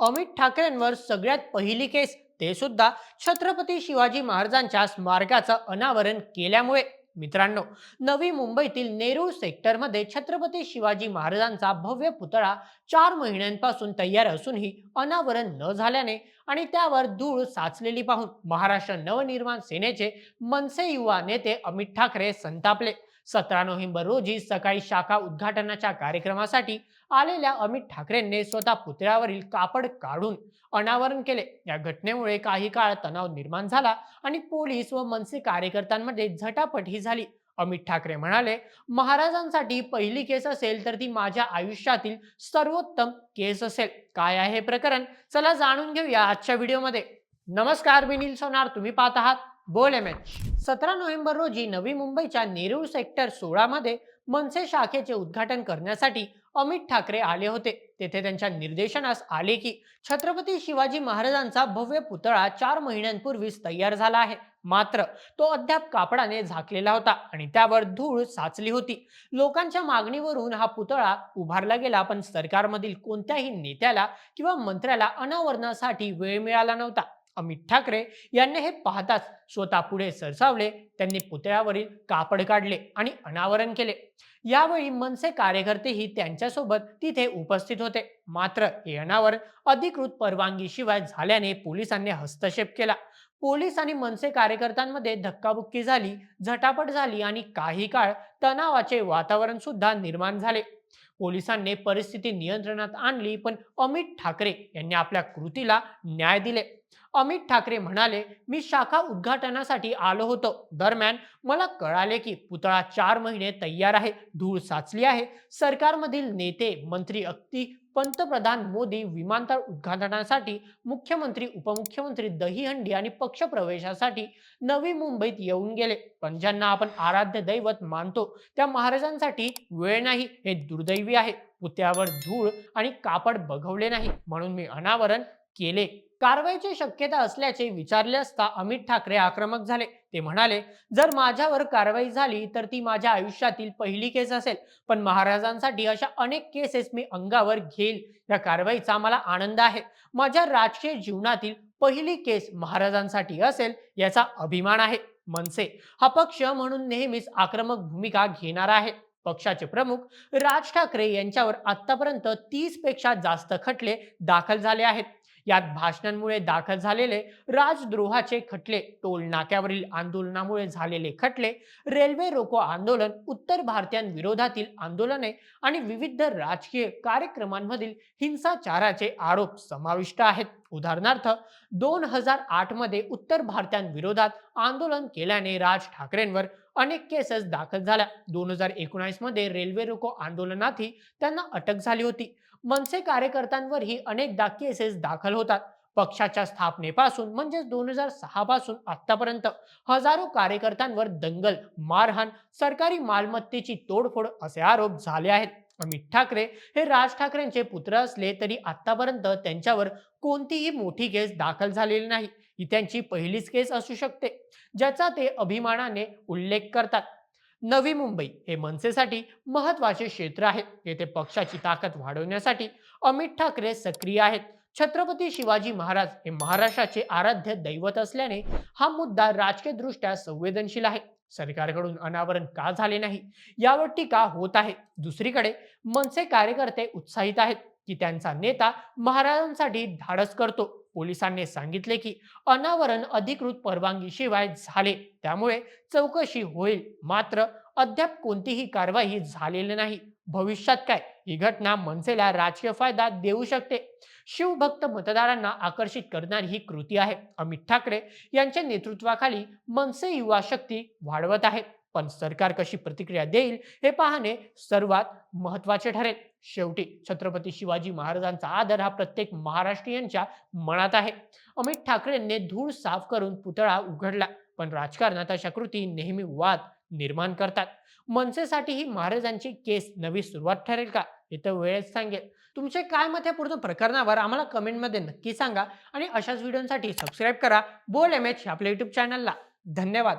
अमित ठाकरेंवर सगळ्यात पहिली केस ते सुद्धा छत्रपती शिवाजी महाराजांच्या स्मारकाचं अनावरण केल्यामुळे. मित्रांनो नवी मुंबईतील नेरूळ सेक्टरमध्ये छत्रपती शिवाजी महाराजांचा भव्य पुतळा चार महिन्यांपासून तयार असूनही अनावरण न झाल्याने आणि त्यावर धूळ साचलेली पाहून महाराष्ट्र नवनिर्माण सेनेचे मनसे युवा नेते अमित ठाकरे संतापले. सतरा नोव्हेंबर रोजी सकाळी शाखा उद्घाटनाच्या कार्यक्रमासाठी आलेल्या अमित ठाकरेंनी स्वतः पुतळ्यावरील कापड काढून अनावरण केले. या घटनेमुळे काही काळ तणाव निर्माण झाला आणि पोलीस व मनसे कार्यकर्त्यांमध्ये झटापटही झाली. अमित ठाकरे म्हणाले महाराजांसाठी पहिली केस असेल तर ती माझ्या आयुष्यातील सर्वोत्तम केस असेल. काय आहे हे प्रकरण? चला जाणून घेऊया आजच्या व्हिडिओमध्ये. नमस्कार मी नील सोनार. तुम्ही पाहत आहात बोल एम एच सतरा नोव्हेंबर रोजी नवी मुंबईच्या नेरूळ सेक्टर सोळामध्ये मनसे शाखेचे उद्घाटन करण्यासाठी अमित ठाकरे आले होते. तेथे त्यांच्या निर्देशनास आले की छत्रपती शिवाजी महाराजांचा भव्य पुतळा चार महिन्यांपूर्वीच तयार झाला आहे. मात्र तो अद्याप कापडाने झाकलेला होता आणि त्यावर धूळ साचली होती. लोकांच्या मागणीवरून हा पुतळा उभारला गेला पण सरकारमधील कोणत्याही नेत्याला किंवा मंत्र्याला अनावरणासाठी वेळ मिळाला नव्हता. अमित ठाकरे यांनी हे पाहताच स्वतः पुढे सरसावले. त्यांनी पुतळ्यावरील कापड काढले आणि अनावरण केले. यावेळी मनसे कार्यकर्तेही त्यांच्यासोबत तिथे उपस्थित होते. मात्र हे अनावरण अधिकृत परवानगीशिवाय झाल्याने पोलिसांनी हस्तक्षेप केला. पोलीस आणि मनसे कार्यकर्त्यांमध्ये धक्काबुक्की झाली झटापट झाली आणि काही काळ तणावाचे वातावरण सुद्धा निर्माण झाले. पोलिसांनी परिस्थिती नियंत्रणात आणली पण अमित ठाकरे यांनी आपल्या कृतीला न्याय दिले. अमित ठाकरे म्हणाले मी शाखा उद्घाटनासाठी आलो होतो. दरम्यान मला कळाले की पुतळा चार महिने तयार आहे धूळ साचली आहे. सरकारमधील नेते मंत्री अगदी पंतप्रधान मोदी विमानतळ उद्घाटनासाठी मुख्यमंत्री उपमुख्यमंत्री दहीहंडी आणि पक्षप्रवेशासाठी नवी मुंबईत येऊन गेले. पण ज्यांना आपण आराध्य दैवत मानतो त्या महाराजांसाठी वेळ नाही हे दुर्दैवी आहे. पुत्यावर धूळ आणि कापड बघवले नाही म्हणून मी अनावरण केले. कारवाईची शक्यता असल्याचे विचारले असता अमित ठाकरे आक्रमक झाले. ते म्हणाले जर माझ्यावर कारवाई झाली तर ती माझ्या आयुष्यातील पहिली केस असेल. पण महाराजांसाठी अशा अनेक केसेस मी अंगावर घेईल. या कारवाईचा मला आनंद आहे. माझ्या राजकीय जीवनातील पहिली केस महाराजांसाठी असेल याचा अभिमान आहे. मनसे हा पक्ष म्हणून नेहमीच आक्रमक भूमिका घेणार आहे. पक्षाचे प्रमुख राज ठाकरे यांच्यावर आतापर्यंत तीसपेक्षा जास्त खटले दाखल झाले आहेत. यात भाषणांमुळे दाखल झालेले राजद्रोहाचे खटले टोल नाक्यावरील आंदोलनामुळे झालेले खटले रेल्वे रोको आंदोलन उत्तर भारतीयांविरोधातील आंदोलने आणि विविध राजकीय कार्यक्रमांमधील हिंसाचाराचे आरोप समाविष्ट आहेत. उदाहरणार्थ दोन हजार आठमध्ये उत्तर भारतीयांविरोधात आंदोलन केल्याने राज ठाकरेंवर अनेक केसेस दाखल झाल्या. दोन हजार एकोणावीसमध्ये रेल्वे रोको आंदोलनातही त्यांना अटक झाली होती. मनसे कार्यकर्त्यांवरही अनेकदा केसेस दाखल होतात. पक्षाच्या स्थापनेपासून म्हणजेच दोन हजार सहा पासून आतापर्यंत हजारो कार्यकर्त्यांवर दंगल मारहाण सरकारी मालमत्तेची तोडफोड असे आरोप झाले आहेत. अमित ठाकरे हे राज ठाकरेंचे पुत्र असले तरी आतापर्यंत त्यांच्यावर कोणतीही मोठी केस दाखल झालेली नाही. ही त्यांची पहिलीच केस असू शकते ज्याचा ते अभिमानाने उल्लेख करतात. नवी मुंबई हे मनसेसाठी महत्त्वाचे क्षेत्र आहे. येथे पक्षाची ताकद वाढवण्यासाठी अमित ठाकरे सक्रिय आहेत. छत्रपती शिवाजी महाराज हे महाराष्ट्राचे आराध्य दैवत असल्याने हा मुद्दा राजकीय दृष्ट्या संवेदनशील आहे. सरकारकडून अनावरण का झाले नाही? यावर टीका होत आहे. दुसरीकडे मनसे कार्यकर्ते उत्साहित आहेत की त्यांचा नेता महाराजांसाठी धाडस करतो. पोलिसांनी सांगितले की अनावरण अधिकृत परवानगीशिवाय झाले. त्यामुळे चौकशी होईल. मात्र अद्याप कोणतीही कारवाई झालेली नाही. भविष्यात काय? ही घटना मनसेला राजकीय फायदा देऊ शकते. शिवभक्त मतदारांना आकर्षित करणारी ही कृती आहे. अमित ठाकरे यांच्या नेतृत्वाखाली मनसे युवा शक्ती वाढवत आहे. पण सरकार कशी प्रतिक्रिया देईल हे पाहणे सर्वात महत्त्वाचे ठरेल. शेवटी छत्रपती शिवाजी महाराजांचा आदर हा प्रत्येक महाराष्ट्रीयांच्या मनात आहे. अमित ठाकरेंनी धूळ साफ करून पुतळा उघडला पण राजकारणात अशा कृती नेहमी वाद निर्माण करतात. मनसेसाठी ही महाराजांची केस नवी सुरुवात ठरेल का? इथं वेळेत सांगेल. तुमचे काय मत या पूर्ण प्रकरणावर आम्हाला कमेंटमध्ये नक्की सांगा आणि अशाच व्हिडिओसाठी सबस्क्राईब करा. बोल एम एच आपल्या युट्यूब चॅनलला. धन्यवाद.